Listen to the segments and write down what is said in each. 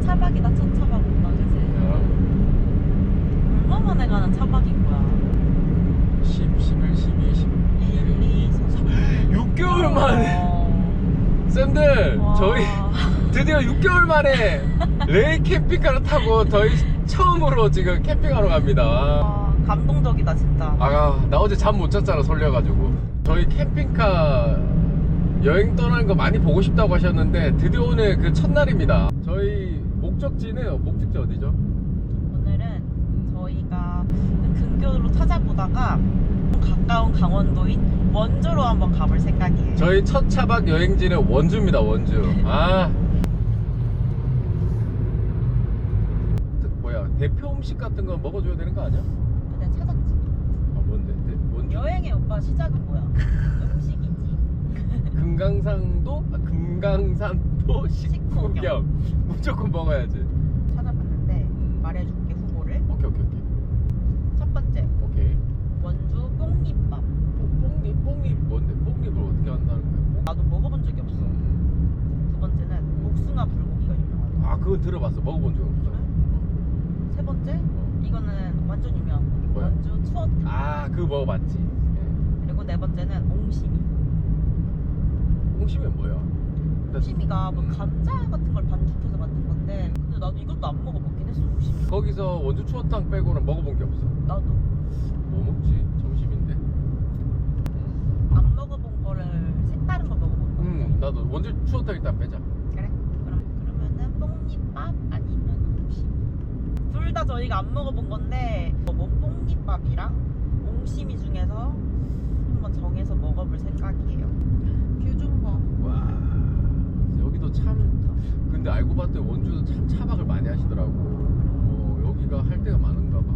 첫 차박이다 첫 차박 오빠 그지? 얼마 만에 가는 차박인 거야? 10, 11, 12, 11 1, 2, 3, 6개월 만에. 쌤들 저희 드디어 6개월 만에 레이 캠핑카를 타고 저희 처음으로 지금 캠핑하러 갑니다. 아, 감동적이다 진짜. 아, 나 어제 잠 못 잤잖아 설레가지고. 저희 캠핑카 여행 떠나는 거 많이 보고 싶다고 하셨는데 드디어 오늘 그 첫날입니다. 저희 목적지는 목적지 어디죠? 오늘은 저희가 근교로 찾아보다가 좀 가까운 강원도인 원주로 한번 가볼 생각이에요 저희 첫 차박 여행지는 원주입니다 원주 아 그 뭐야 대표 음식 같은 거 먹어줘야 되는 거 아니야? 근데 찾았지 아 뭔데? 대- 원주 여행의 오빠 시작은 뭐야? 음식이지 금강산도 아, 금강산 도 식후경 무조건 먹어야지. 찾아봤는데 말해줄게 후보를. 오케이 오케이 오케이. 첫 번째. 오케이. 원주 뽕잎밥. 뽕- 뽕잎 뽕잎. 뭔데? 뽕잎을 어떻게 한다는 거야? 나도 먹어본 적이 없어. 음. 두 번째는 복숭아 불고기가 유명하다. 아 그건 들어봤어. 먹어본 적 없어. 세 번째? 이거는 완전 유명한 거. 뭐야? 원주 추어탕. 아 그거 먹어봤지. 예. 그리고 네 번째는 옹심이. 홍심이 뭐야? 일단 옹심이가 뭐 음. 감자 같은 걸 반죽해서 만든 건데 근데 나도 이것도 안 먹어봤긴 했어 옹심이 거기서 원주 추어탕 빼고는 먹어본 게 없어. 나도. 뭐 먹지? 점심인데. 안 먹어본 거를 색다른 거 먹어본 건데 음 나도 원주 추어탕 일단 빼자. 그래? 그럼 그러면은 뽕잎밥 아니면 옹심이 둘다 저희가 안 먹어본 건데 뭐 뽕잎밥이랑 옹심이 중에서 한번 정해서 먹어볼 생각이에요. 뷰 좀 봐. 와 여기도 참 근데 알고 봤더니 원주도 참 차박을 많이 하시더라고 어, 여기가 할 데가 많은가 봐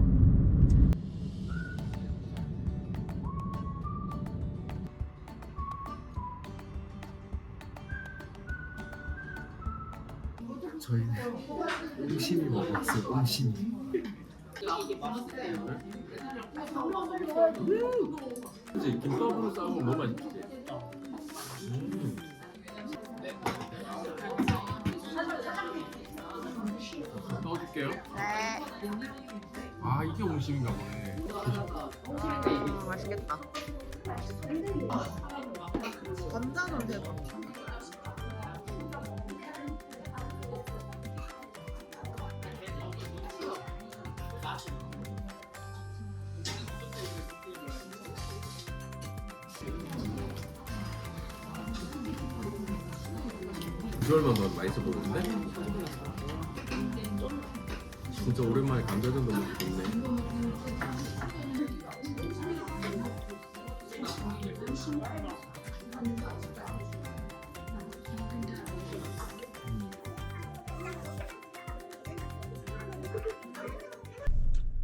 저희는 옹심이 먹었어요. 옹심이. 이제 김밥으로 싸우면 너무 맛있지 넣어줄게요 네. 아 이게 옹심인가 보네 음, 맛있겠다. 감자는 대박. 비주얼만 봐도 맛있어 보이는데? 진짜 오랜만에 감자전 너무 좋네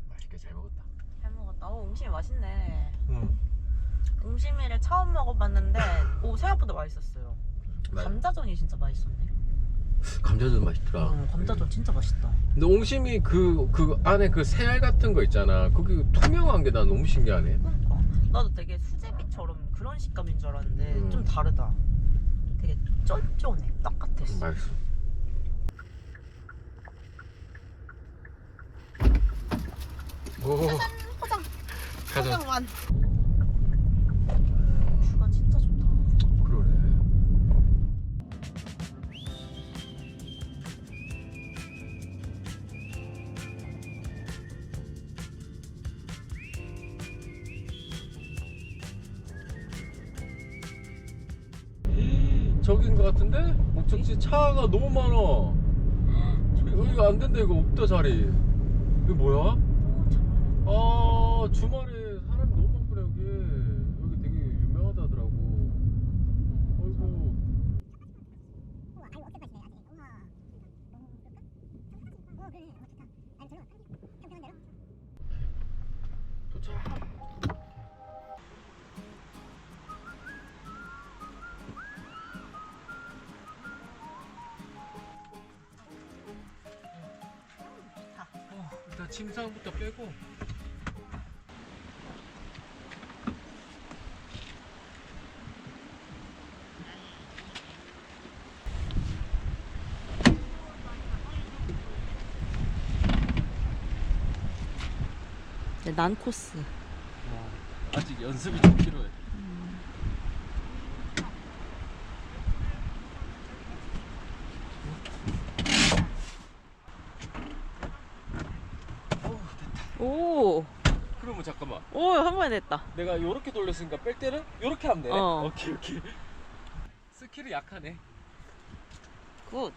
맛있게 잘 먹었다 잘 먹었다. 어, 옹심이 맛있네. 응 옹심이를 처음 먹어봤는데, 오, 생각보다 맛있었어요. 감자전이 진짜 맛있었네. 감자전 맛있더라 어, 감자전 진짜 맛있다. 근데 옹심이 그, 그 안에 그 새알 같은 거 있잖아 그게 투명한 게 난 너무 신기하네 그러니까. 나도 되게 수제비처럼 그런 식감인 줄 알았는데, 음. 좀 다르다. 되게 쫀쫀해. 떡 같았어. 맛있어 오 포장! 가자 포장만! 저긴 것 같은데? 목적지. 차가 너무 많아. 여기가 안 된다 이거. 없다 자리. 이거 뭐야? 아 주말에 네, 난 코스. 아직 연습이 좀 필요해. 오, 그러면 잠깐만. 오, 한 번에 됐다. 내가 요렇게 돌렸으니까 뺄 때는 요렇게 하면 되네. 어. 오케이 오케이. 스킬이 약하네. 굿.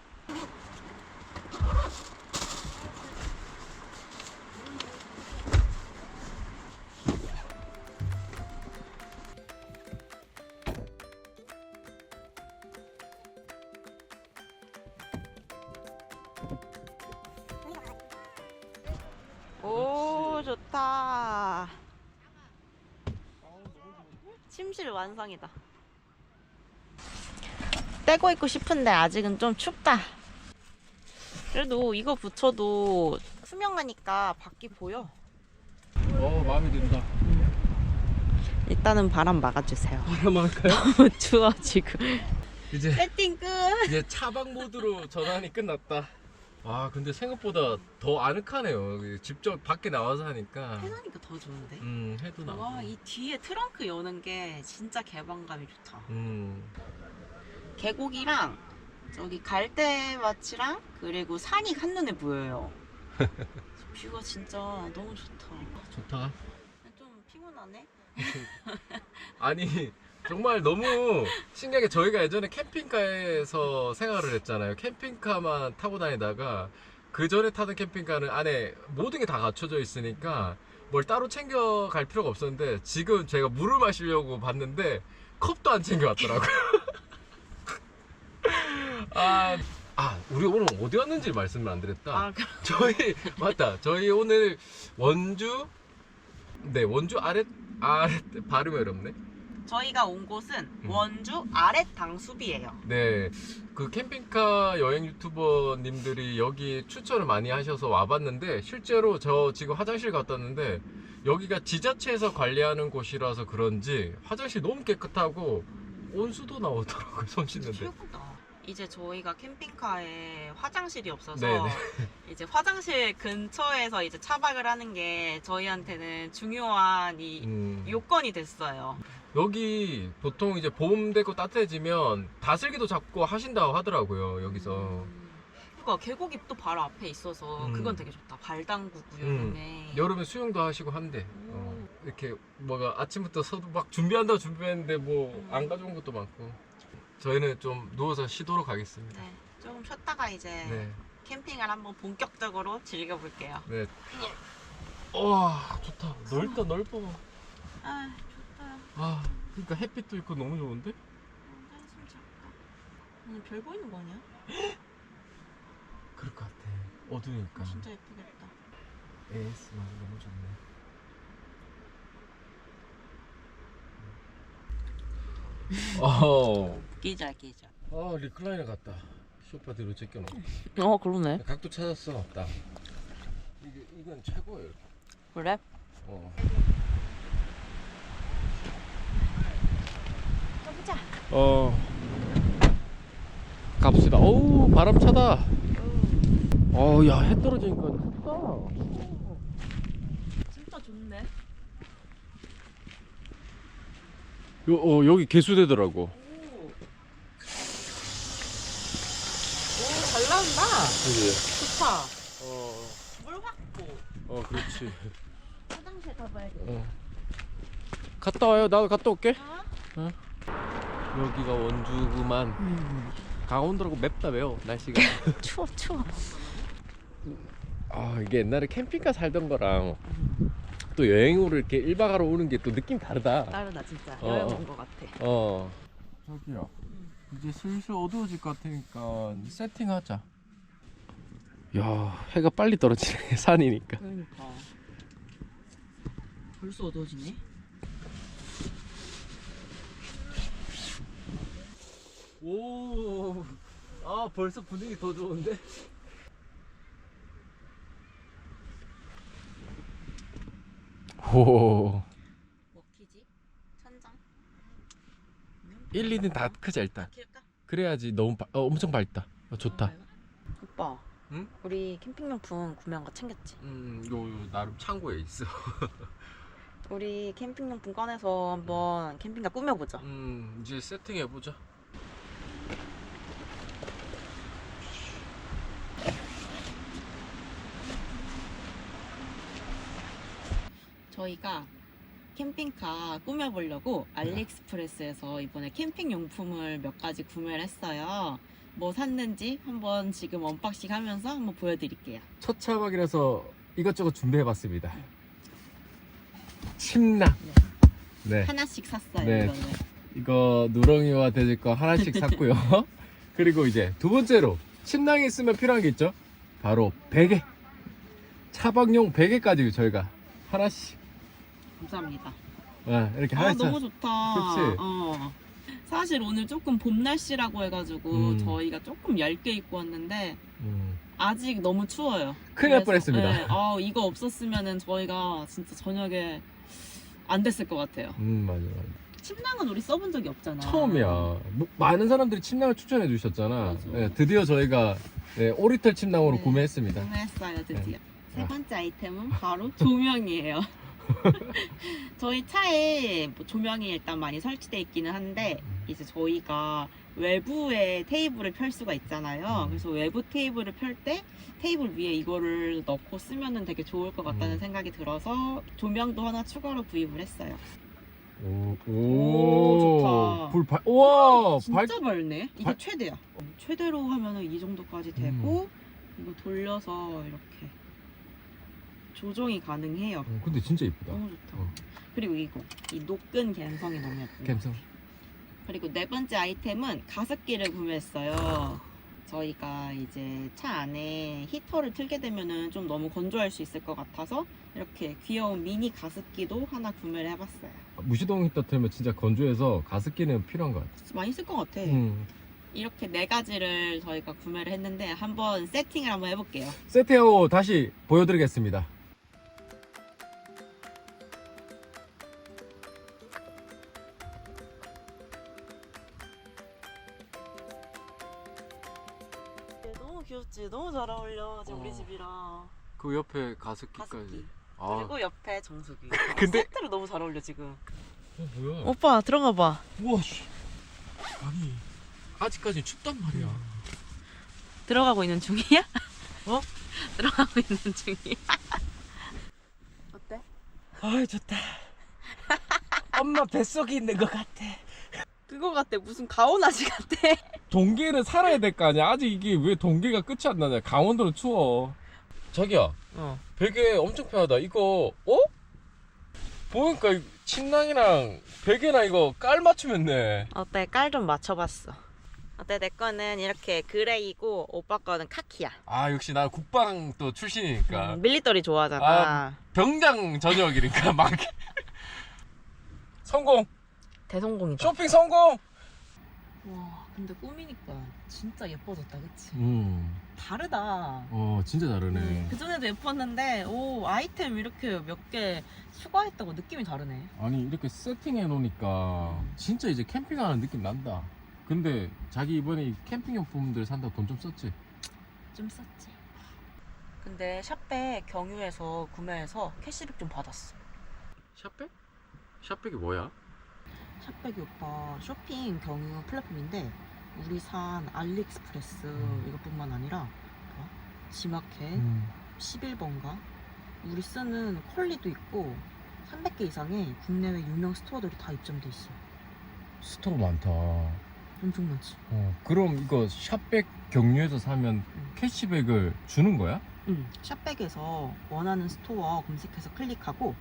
좋다. 침실 완성이다. 떼고 있고 싶은데 아직은 좀 춥다. 그래도 이거 붙여도 투명하니까 밖이 보여. 어 마음에 든다. 일단은 바람 막아주세요. 바람 할까요? 너무 추워 지금. 이제 세팅 끝. 이제 차박 모드로 전환이 끝났다. 아 근데 생각보다 더 아늑하네요. 직접 밖에 나와서 하니까. 해놓으니까 더 좋은데. 음 해도 나. 와, 이 뒤에 트렁크 여는 게 진짜 개방감이 좋다. 음. 계곡이랑 저기 갈대밭이랑 그리고 산이 한눈에 보여요. 뷰가 진짜 너무 좋다. 좋다. 좀 피곤하네. 아니 정말 너무 신기하게 저희가 예전에 캠핑카에서 생활을 했잖아요. 캠핑카만 타고 다니다가 그 전에 타던 캠핑카는 안에 모든 게 다 갖춰져 있으니까 뭘 따로 챙겨 갈 필요가 없었는데 지금 제가 물을 마시려고 봤는데 컵도 안 챙겨 왔더라고요. 아, 아 우리 오늘 어디 왔는지 말씀을 안 드렸다. 아, 그럼 저희 맞다. 저희 오늘 원주 네 원주 아랫 아랫 발음이 어렵네. 저희가 온 곳은 음. 원주 아랫 당수비예요. 네. 그 캠핑카 여행 유튜버님들이 여기 추천을 많이 하셔서 와봤는데 실제로 저 지금 화장실 갔다 왔는데 여기가 지자체에서 관리하는 곳이라서 그런지 화장실 너무 깨끗하고 온수도 나오더라고요 손 씻는데 최고다. 이제 저희가 캠핑카에 화장실이 없어서 네네. 이제 화장실 근처에서 이제 차박을 하는 게 저희한테는 중요한 이 음, 요건이 됐어요. 여기 보통 이제 봄 되고 따뜻해지면 다슬기도 잡고 하신다고 하더라고요 여기서 그러니까 계곡이 또 바로 앞에 있어서 음. 그건 되게 좋다. 발 담그고 음. 여름에. 여름에 수영도 하시고 한대 오. 어, 이렇게 뭐가 아침부터 서도 막 준비한다고 준비했는데 뭐 안 가져온 것도 많고 저희는 좀 누워서 쉬도록 하겠습니다 네, 조금 쉬었다가 이제 네, 캠핑을 한번 본격적으로 즐겨볼게요. 네. 와 좋다 넓다 넓어 아. 아 그러니까 햇빛도 있고 너무 좋은데 한숨 잘까? 오늘 별 보이는 거 아니야? 그럴 것 같아 어두우니까 진짜 예쁘겠다. AS만 너무 좋네 어, 끼자 끼자. 아 리클라이너 같다 소파 뒤로 제껴놓고 어 그러네. 각도 찾았어 딱 이게 이건 최고예요 그래? 어. 가보자. 어 갑시다 어우 바람 차다 어 야 해 떨어지니까 좋다 진짜 좋네. 요, 어, 여기 개수되더라고 잘 나온다. 그지 좋다. 어, 물 확보. 어 그렇지 화장실 가봐야겠다. 어. 갔다 와요 나도 갔다 올게 어? 여기가 원주구만 음. 강원도라고 맵다 매워 날씨가 추워 추워. 아 이게 옛날에 캠핑카 살던 거랑 또 여행으로 이렇게 1박 하러 오는 게 또 느낌 다르다 다르다 진짜. 어, 여행 어. 온것 같아. 어 저기요 이제 슬슬 어두워질 것 같으니까 세팅하자 야 해가 빨리 떨어지네 산이니까 그러니까. 벌써 어두워지네. 오, 아 벌써 분위기 더 좋은데? 오, 먹히지? 천장? 1, 2는 다 크자 일단. 킬까? 그래야지 너무 바- 어, 엄청 밝다. 어, 좋다. 오빠, 응? 응? 우리 캠핑용품 구매한 거 챙겼지? 음, 요, 요 나름 창고에 있어. 우리 캠핑용품 꺼내서 한번 캠핑카 꾸며보자. 음, 이제 세팅해 보자. 저희가 캠핑카 꾸며보려고 알리익스프레스에서 이번에 캠핑 용품을 몇 가지 구매를 했어요. 뭐 샀는지 한번 지금 언박싱 하면서 한번 보여드릴게요. 첫 차박이라서 이것저것 준비해봤습니다. 침낭. 네. 하나씩 샀어요, 네. 이거는. 이거 누렁이와 돼지 거 하나씩 샀고요. 그리고 이제 두 번째로 침낭에 있으면 필요한 게 있죠. 바로 베개. 차박용 베개까지 저희가 하나씩 감사합니다. 아, 이렇게 아, 하나씩 너무 샀- 좋다. 그치? 어. 사실 오늘 조금 봄 날씨라고 해가지고 음. 저희가 조금 얇게 입고 왔는데 음, 아직 너무 추워요. 큰일 날 뻔했습니다. 네, 아, 이거 없었으면은 저희가 진짜 저녁에 안 됐을 것 같아요. 음 맞아 맞아. 침낭은 우리 써본 적이 없잖아. 처음이야. 뭐, 많은 사람들이 침낭을 추천해 주셨잖아. 맞아. 네, 드디어 저희가 네, 오리털 침낭으로 네. 구매했습니다. 구매했어요 드디어. 세 아. 번째 아이템은 바로 조명이에요. 저희 차에 뭐 조명이 일단 많이 설치돼 있기는 한데 이제 저희가 외부에 테이블을 펼 수가 있잖아요. 음. 그래서 외부 테이블을 펼 때 테이블 위에 이거를 넣고 쓰면은 되게 좋을 것 같다는 음. 생각이 들어서 조명도 하나 추가로 구입을 했어요. 오, 오, 오, 좋다. 불 발, 우와, 발, 진짜 밝네. 이게 발- 최대야. 최대로 하면은 이 정도까지 되고 이거 돌려서 이렇게 조정이 가능해요. 어, 근데 진짜 이쁘다. 너무 좋다. 어. 그리고 이거 이 녹근 갬성이 너무 예뻐요. 감성. 그리고 네 번째 아이템은 가습기를 구매했어요. 저희가 이제 차 안에 히터를 틀게 되면은 좀 너무 건조할 수 있을 것 같아서 이렇게 귀여운 미니 가습기도 하나 구매를 해봤어요. 무시동 히터 틀면 진짜 건조해서 가습기는 필요한 것 같아. 많이 쓸 것 같아. 음. 이렇게 네 가지를 저희가 구매를 했는데 한번 세팅을 한번 해볼게요. 세팅하고 다시 보여드리겠습니다. 그 옆에 가습기까지. 가습기. 아, 그리고 옆에 정수기. 근데- 세트로 너무 잘 어울려 지금. 어, 뭐야? 오빠 들어가 봐. 우와, 씨. 아니, 아직까지 춥단 말이야. 들어가고 있는 중이야? 어? 들어가고 있는 중이야. 어때? 아, 좋다. 엄마 뱃속에 있는 것 같아. 그거 같아. 무슨 가오나시 같아. 동계는 살아야 될 거 아니야? 아직 이게 왜 동계가 끝이 안 나냐? 강원도는 추워. 자기야, 어. 베개 엄청 편하다. 이거, 어? 보니까 이 침낭이랑 베개랑 이거 깔 맞추면 돼. 어때? 깔 좀 맞춰봤어. 어때? 내 거는 이렇게 그레이고 오빠 거는 카키야. 아, 역시 나 국방 또 출신이니까. 음, 밀리터리 좋아하잖아. 아. 병장 저녁이니까 막. 성공! 대성공이다. 쇼핑 성공! 와, 근데 꾸미니까 진짜 예뻐졌다, 그치? 음, 다르다. 어, 진짜 다르네. 그 전에도 예뻤는데, 오, 아이템 이렇게 몇 개 추가했다고 느낌이 다르네. 아니 이렇게 세팅해 놓으니까 진짜 이제 캠핑하는 느낌 난다. 근데 자기 이번에 이 캠핑용품들 산다고 돈 좀 썼지? 좀 썼지. 근데 샵백 경유에서 구매해서 캐시백 좀 받았어. 샵백? 샵백이 뭐야? 샵백이 오빠 쇼핑 경유 플랫폼인데 우리 산 알리익스프레스 음. 이것뿐만 아니라 뭐? 지마켓 음. 11번가 우리 쓰는 컬리도 있고 300개 이상의 국내외 유명 스토어들이 다 입점돼 있어. 스토어 많다. 엄청 많지. 어, 그럼 이거 샵백 경유에서 사면 음. 캐시백을 주는 거야? 응. 샵백에서 원하는 스토어 검색해서 클릭하고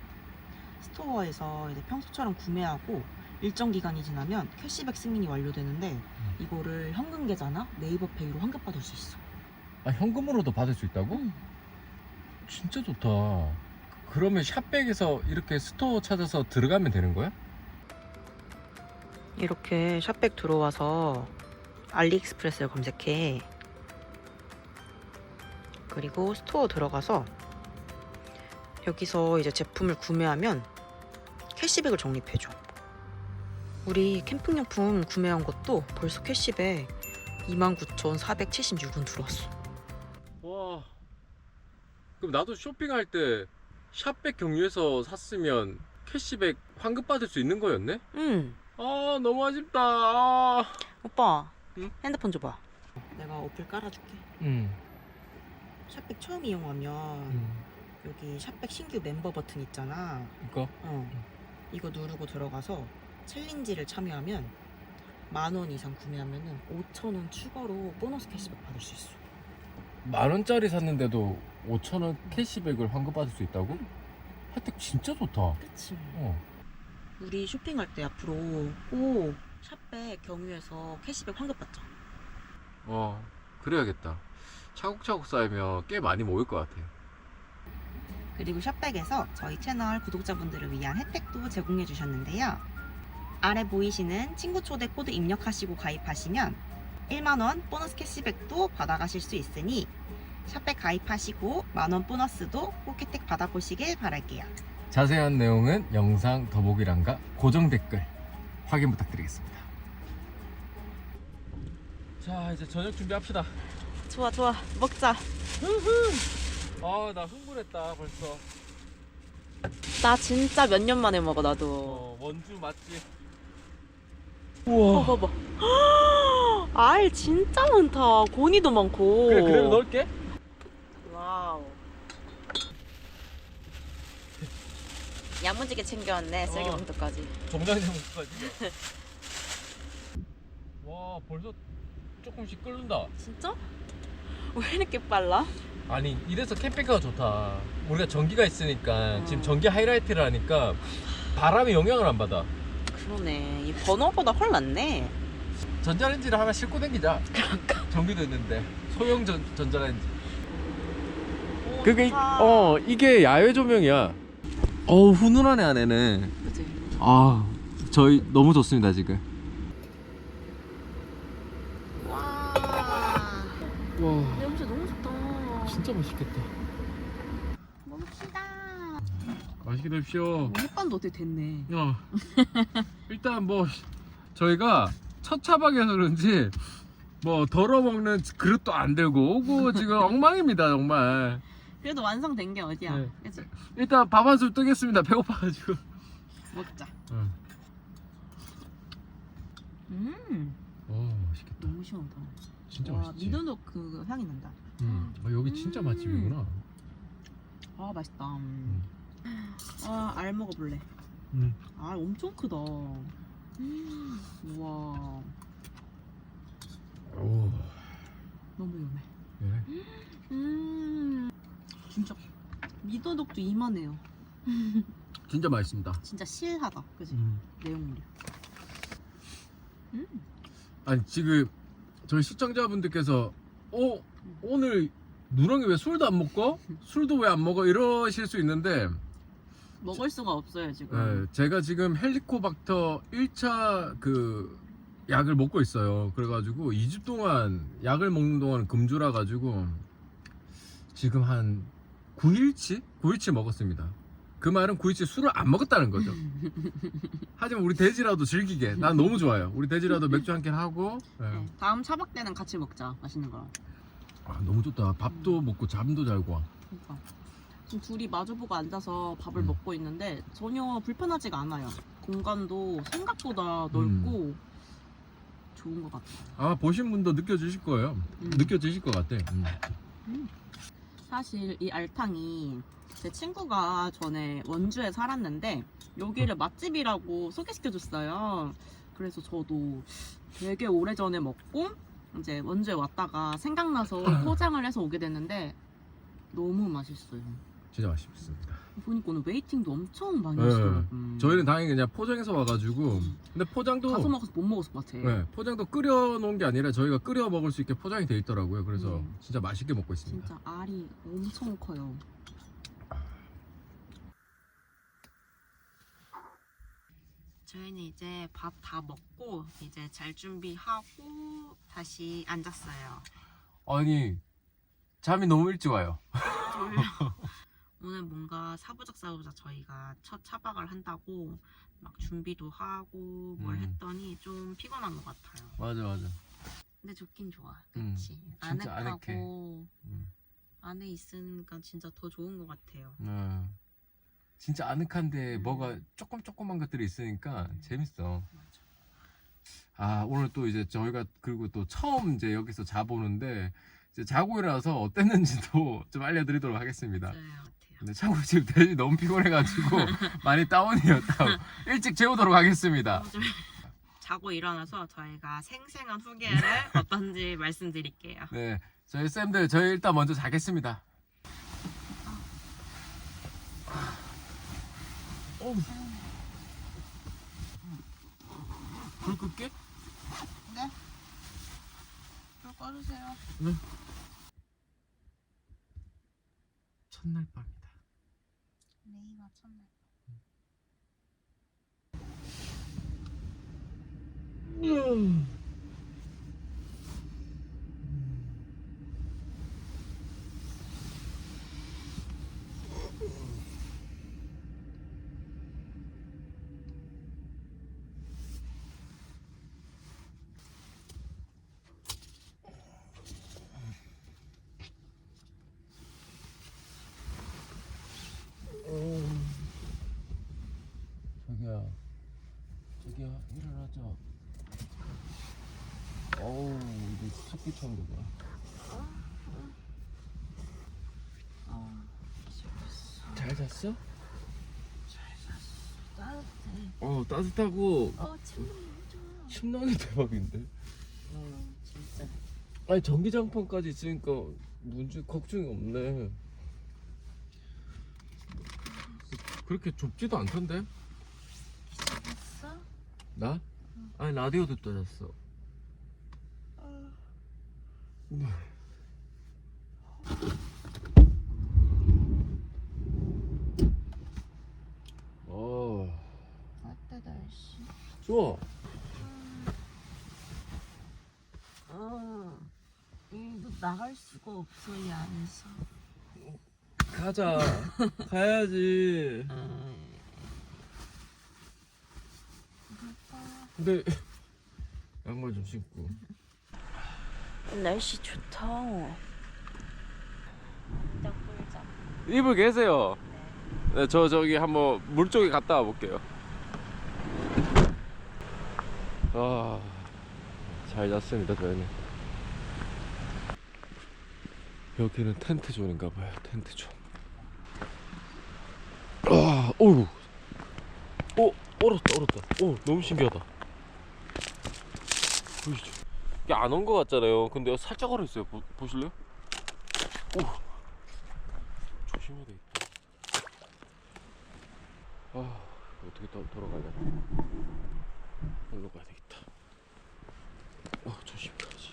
스토어에서 이제 평소처럼 구매하고 일정 기간이 지나면 캐시백 승인이 완료되는데 이거를 현금 계좌나 네이버 페이로 환급받을 수 있어. 아 현금으로도 받을 수 있다고? 응. 진짜 좋다. 그러면 샵백에서 이렇게 스토어 찾아서 들어가면 되는 거야? 이렇게 샵백 들어와서 알리익스프레스를 검색해. 그리고 스토어 들어가서 여기서 이제 제품을 구매하면 캐시백을 적립해줘. 우리 캠핑용품 구매한 것도 벌써 캐시백 29,476원 들어왔어. 와. 그럼 나도 쇼핑할 때 샵백 경유에서 샀으면 캐시백 환급 받을 수 있는 거였네? 응. 아 너무 아쉽다. 아. 오빠. 응? 핸드폰 줘봐. 내가 어플 깔아줄게. 음. 샵백 처음 이용하면 여기 샵백 신규 멤버 버튼 있잖아. 이거? 어. 이거 누르고 들어가서 챌린지를 참여하면 만 원 이상 구매하면은 5천 원 추가로 보너스 캐시백 받을 수 있어. 만 원짜리 샀는데도 5천 원 캐시백을 환급 받을 수 있다고? 혜택 진짜 좋다. 그치. 어. 우리 쇼핑할 때 앞으로 꼭 샵백 경유해서 캐시백 환급 받자. 어. 그래야겠다. 차곡차곡 쌓이면 꽤 많이 모일 것 같아. 그리고 샵백에서 저희 채널 구독자분들을 위한 혜택도 제공해 주셨는데요. 아래 보이시는 친구 초대 코드 입력하시고 가입하시면 1만원 보너스 캐시백도 받아가실 수 있으니 샵백 가입하시고 만원 보너스도 꼭 혜택 받아보시길 바랄게요. 자세한 내용은 영상 더보기란과 고정 댓글 확인 부탁드리겠습니다. 자 이제 저녁 준비합시다. 좋아 좋아 먹자. 아나 흥분했다 벌써. 나 진짜 몇 년 만에 먹어 나도. 어 원주 맛집. 어 우와. 봐봐. 알 진짜 많다. 고니도 많고. 그래 그래도 넣을게. 와우. 야무지게 챙겨왔네 셀기봉투까지. 정장장까지. 와 벌써 조금씩 끓는다. 진짜? 왜 이렇게 빨라? 아니 이래서 캠핑카가 좋다. 우리가 전기가 있으니까 어. 지금 전기 하이라이트를 하니까 바람이 영향을 안 받아. 그러네. 이 번호보다 훨 낫네. 전자레인지를 하나 싣고 다니자. 전기도 있는데 소형 전, 전자레인지. 그게 좋다. 어 이게 야외 조명이야. 어우 훈훈하네 안에는. 그치? 아 저희 너무 좋습니다 지금. 와. 와 냄새 너무 좋다. 진짜 맛있겠다. 맛있게 드십시오. 햇반도 어떻게 됐네. 어. 일단 뭐 저희가 첫 차박이어서 그런지 뭐 덜어 먹는 그릇도 안 들고 오고 지금 엉망입니다 정말. 그래도 완성된 게 어디야? 네. 그치? 일단 밥 한술 뜨겠습니다 배고파가지고. 먹자. 응. 음, 오 맛있겠다. 너무 시원하다. 진짜 와, 맛있지. 미더덕 그 향이 난다. 음. 아, 여기 진짜 음. 맛집이구나. 아, 맛있다. 음. 아, 알 먹어볼래. 음. 알 엄청 크다. 음, 우와, 오. 너무 연해. 네. 음, 진짜 미더덕도 이만해요. 진짜 맛있습니다. 진짜 실하다. 그지? 음. 내용물이. 음, 아니 지금 저희 시청자분들께서 어 오늘 누렁이 왜 술도 안 먹고 술도 왜 안 먹어 이러실 수 있는데 먹을 수가 없어요 지금. 네, 제가 지금 헬리코박터 1차 그 약을 먹고 있어요. 그래가지고 2주 동안 약을 먹는 동안 금주라 가지고 지금 한 9일치 9일치 먹었습니다. 그 말은 9일치 술을 안 먹었다는 거죠. 하지만 우리 돼지라도 즐기게 난 너무 좋아요. 우리 돼지라도 맥주 한 캔 하고 네. 네, 다음 차박 때는 같이 먹자. 맛있는 거. 아 너무 좋다. 밥도 음. 먹고 잠도 잘 와. 그러니까 지금 둘이 마주보고 앉아서 밥을 음. 먹고 있는데 전혀 불편하지가 않아요. 공간도 생각보다 음. 넓고 좋은 것 같아요. 아 보신 분도 느껴지실 거예요. 음. 느껴지실 것 같아. 음. 사실 이 알탕이 제 친구가 전에 원주에 살았는데 여기를 맛집이라고 소개시켜줬어요. 그래서 저도 되게 오래전에 먹고 이제 원주에 왔다가 생각나서 포장을 해서 오게 됐는데 너무 맛있어요. 진짜 맛있습니다. 보니까 오늘 웨이팅도 엄청 많이 네. 하시더라고요. 음. 저희는 다행히 그냥 포장해서 와가지고 근데 포장도 가서 먹어서 못 먹었을 것 같아. 네, 포장도 끓여 놓은 게 아니라 저희가 끓여 먹을 수 있게 포장이 돼 있더라고요. 그래서 음. 진짜 맛있게 먹고 있습니다. 진짜 알이 엄청 커요. 저희는 이제 밥 다 먹고 이제 잘 준비하고 다시 앉았어요. 아니 잠이 너무 일찍 와요. 졸려. 오늘 뭔가 사부작 사부작 저희가 첫 차박을 한다고 막 준비도 하고 뭘 음. 했더니 좀 피곤한 것 같아요. 맞아 맞아. 근데 좋긴 좋아. 음, 그치? 진짜 아늑하고 음. 안에 있으니까 진짜 더 좋은 것 같아요. 어. 진짜 아늑한데 음. 뭐가 조금 조그만 것들이 있으니까 음. 재밌어. 맞아. 아 오늘 또 이제 저희가 그리고 또 처음 이제 여기서 자보는데 이제 자고 일어나서 어땠는지도 좀 알려드리도록 하겠습니다. 맞아요. 근데 참고로 지금 대신 너무 피곤해가지고 많이 다운이에요 다운. 일찍 재우도록 하겠습니다. 어, 좀 자고 일어나서 저희가 생생한 후기를 어떤지 말씀드릴게요. 네, 저희 쌤들 저희 일단 먼저 자겠습니다. 어우. 불 끌게? 네. 불 꺼주세요. 첫날 밤이다. 네이버 첫날. 저기야, 저기야, 일어나자. 어우, 이거 습기 처음 봐. 잘 잤어? 따뜻해. 어, 따뜻하고 어, 좋아. 침낭이 대박인데. 어, 진짜. 아니 전기장판까지 있으니까 문제 걱정이 없네. 그렇게 좁지도 않던데? 됐어? 나? 아니 라디오 듣다 잤어. 어, 어때 날씨? 좋아. 어. 너 나갈 수가 없어 이 안에서. 가자. 가야지. 근데 양말 좀 신고. 날씨 좋다. 일단. 이불 계세요. 네, 저 저기 한번 물 쪽에 갔다 와 볼게요. 아, 잘 잤습니다 저희는. 여기는 텐트 존인가 봐요. 텐트 존. 아, 어우, 어, 얼었다, 얼었다. 어, 너무 신기하다. 이게 안 온 것 같잖아요. 근데 살짝 얼어 있어요. 보, 보실래요? 오, 조심해야 되겠다. 아 어떻게 또 돌아가냐. 일로 가야 되겠다. 어 조심히 가야지.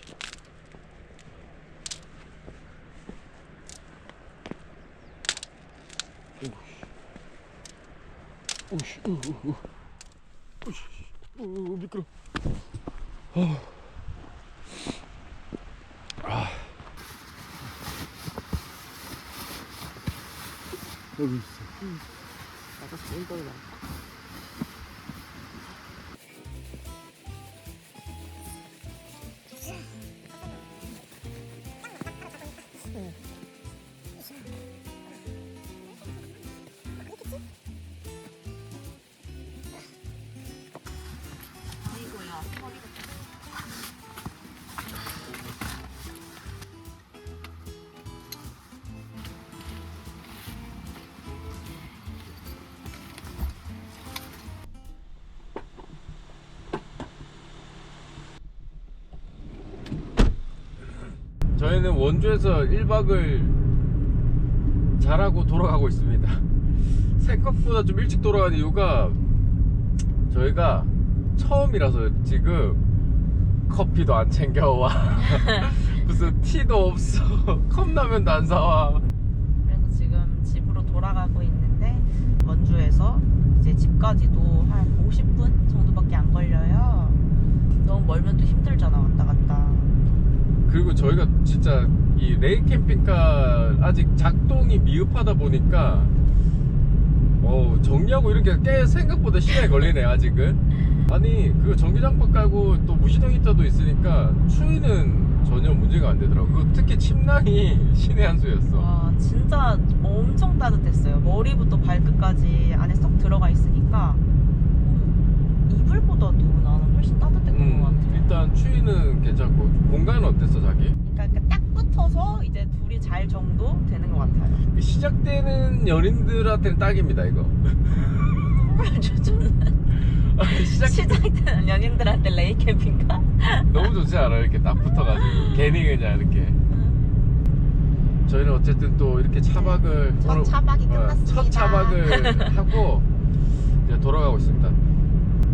오씨. 오씨. 오씨 오씨. 오 미끄러. 아 여기 있어 나도 저희는 원주에서 1박을 잘하고 돌아가고 있습니다. 생각보다 좀 일찍 돌아간 이유가 저희가 처음이라서 지금 커피도 안 챙겨와. 무슨 티도 없어. 컵라면도 안 사와. 그래서 지금 집으로 돌아가고 있는데 원주에서 이제 집까지도 한 50분 정도밖에 안 걸려요. 너무 멀면 또 힘들잖아 왔다 갔다. 그리고 저희가 진짜 이 레이 캠핑카 아직 작동이 미흡하다 보니까 어 정리하고 이런 게꽤 생각보다 시간이 걸리네 아직은 아니 그 전기장판 깔고 또 무시동 히터도 있으니까 추위는 전혀 문제가 안 되더라고. 그 특히 침낭이 신의 한 수였어. 와 진짜 엄청 따뜻했어요. 머리부터 발끝까지 안에 쏙 들어가 있으니까 어, 이불보다도 나는 훨씬 따뜻했던 것 음, 같아 추위는 괜찮고 공간은 어땠어 자기? 그러니까, 딱 붙어서 이제 둘이 잘 정도 되는 것 같아요. 그 시작되는 연인들한테는 딱입니다 이거. 저는 아니, 시작 시작되는 연인들한테 레이 캠핑카? 너무 좋지 않아 이렇게 딱 붙어가지고 괜히 그냥 이렇게. 저희는 어쨌든 또 이렇게 차박을 첫 오늘- 차박이 어, 끝났습니다. 첫 차박을 하고 이제 돌아가고 있습니다.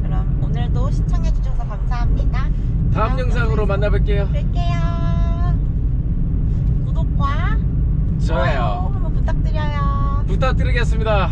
그럼 오늘도 시청해주셔서 감사합니다. 다음 영상으로 만나 뵐게요. 뵐게요. 구독과 좋아요. 한번 부탁드려요. 부탁드리겠습니다.